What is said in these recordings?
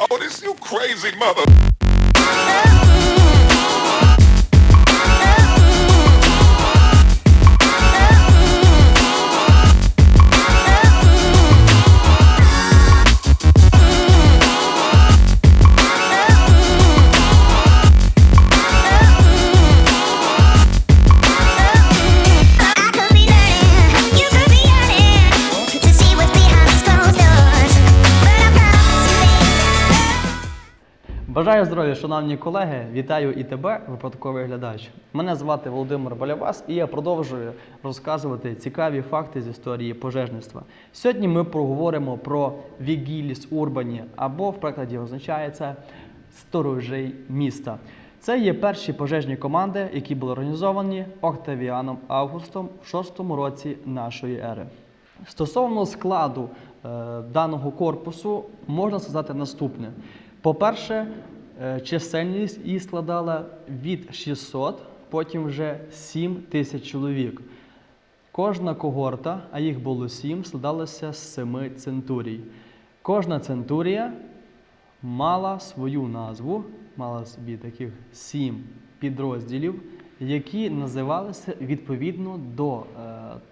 Oh, this you crazy mother. Бажаю здоров'я, шановні колеги! Вітаю і тебе, випадковий глядач. Мене звати Володимир Балявас, і я продовжую розказувати цікаві факти з історії пожежництва. Сьогодні ми поговоримо про Вігіліс Урбані, або в прикладі означається сторожей міста. Це є перші пожежні команди, які були організовані Октавіаном Августом в 6 році нашої ери. Стосовно складу е, даного корпусу, можна сказати наступне. По-перше, е, чисельність її складала від 600, потім вже 7 тисяч чоловік. Кожна когорта, а їх було 7, складалася з 7 центурій. Кожна центурія мала свою назву, мала собі таких сім підрозділів, які називалися відповідно до е,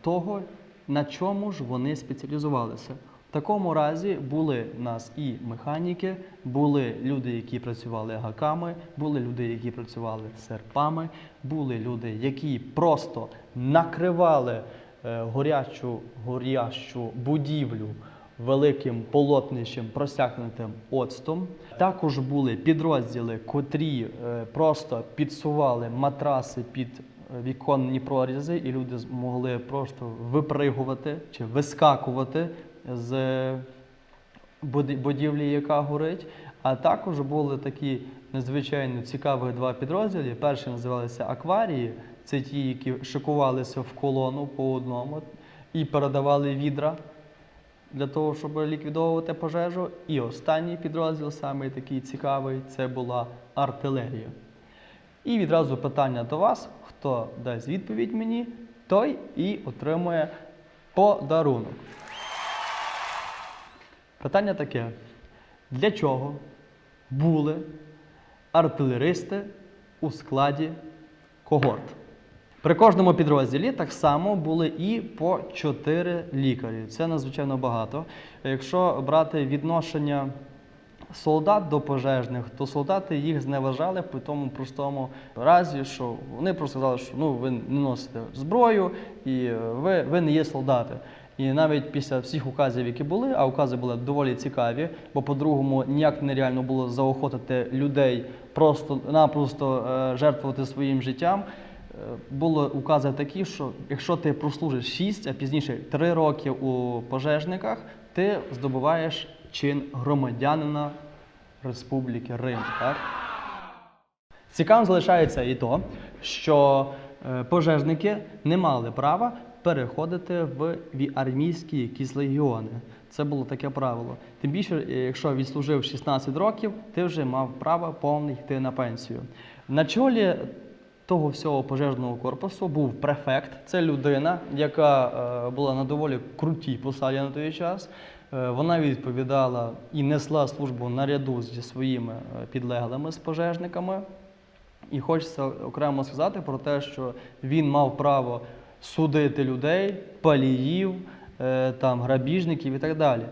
того, на чому ж вони спеціалізувалися. Такому разі були в нас і механіки, були люди, які працювали гаками, були люди, які працювали серпами, були люди, які просто накривали е, горячу, горящу будівлю великим полотнищем просякнутим оцтом. Також були підрозділи, котрі е, просто підсували матраси під е, віконні прорізи, і люди змогли просто випригувати чи вискакувати з будівлі, яка горить. А також були такі надзвичайно цікаві два підрозділи. Перший називалися акварії. Це ті, які шикувалися в колону по одному і передавали відра для того, щоб ліквідовувати пожежу. І останній підрозділ, самий такий цікавий, це була артилерія. І відразу питання до вас: хто дасть відповідь мені, той і отримує подарунок. Питання таке: для чого були артилеристи у складі когорт? При кожному підрозділі так само були і по 4 лікарі. Це надзвичайно багато. Якщо брати відношення солдат до пожежних, то солдати їх зневажали по тому простому разі, що вони просто сказали, що ну ви не носите зброю і е, ви, ви не є солдати. І навіть після всіх указів, які були, а укази були доволі цікаві, бо по-другому ніяк нереально було заохотити людей просто-напросто е, жертвувати своїм життям. Е, Були укази такі, що якщо ти прослужиш 6, а пізніше 3 роки у пожежниках, ти здобуваєш чин громадянина Республіки Рим. Так? Цікавим залишається і то, що е, пожежники не мали права переходити в армійські якісь легіони. Це було таке правило. Тим більше, е, якщо відслужив 16 років, ти вже мав право повне йти на пенсію. На чолі того всього пожежного корпусу був префект. Це людина, яка е, була на доволі крутій посаді на той час. Е, Вона відповідала і несла службу наряду зі своїми підлеглими з пожежниками. І хочеться окремо сказати про те, що він мав право судити людей, паліїв, е, там, грабіжників і так далі.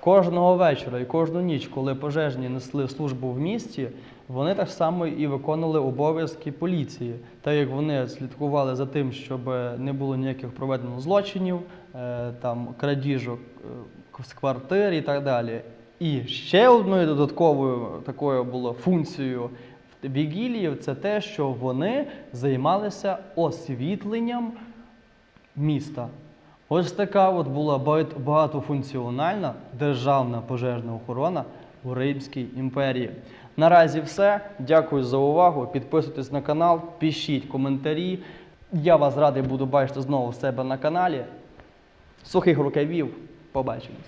Кожного вечора і кожну ніч, коли пожежні несли службу в місті, вони так само і виконували обов'язки поліції, так як вони слідкували за тим, щоб не було ніяких проведено злочинів, е, там крадіжок е, з квартир і так далі. І ще одною додатковою такою було функцією вігіліїв це те, що вони займалися освітленням міста. Ось така от була багатофункціональна державна пожежна охорона у Римській імперії. Наразі все. Дякую за увагу. Підписуйтесь на канал, пишіть коментарі. Я вас радий буду бачити знову в себе на каналі. Сухих рукавів. Побачимось.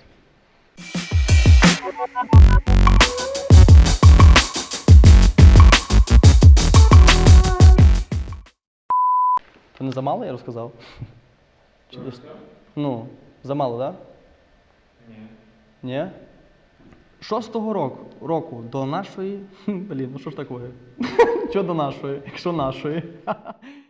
Це не замало, я розказав? Чи дос- Ну, замало, так? Да? Ні. Ні? Шостого року, року до нашої. Блін, ну що ж такое? Що до нашої, якщо нашої?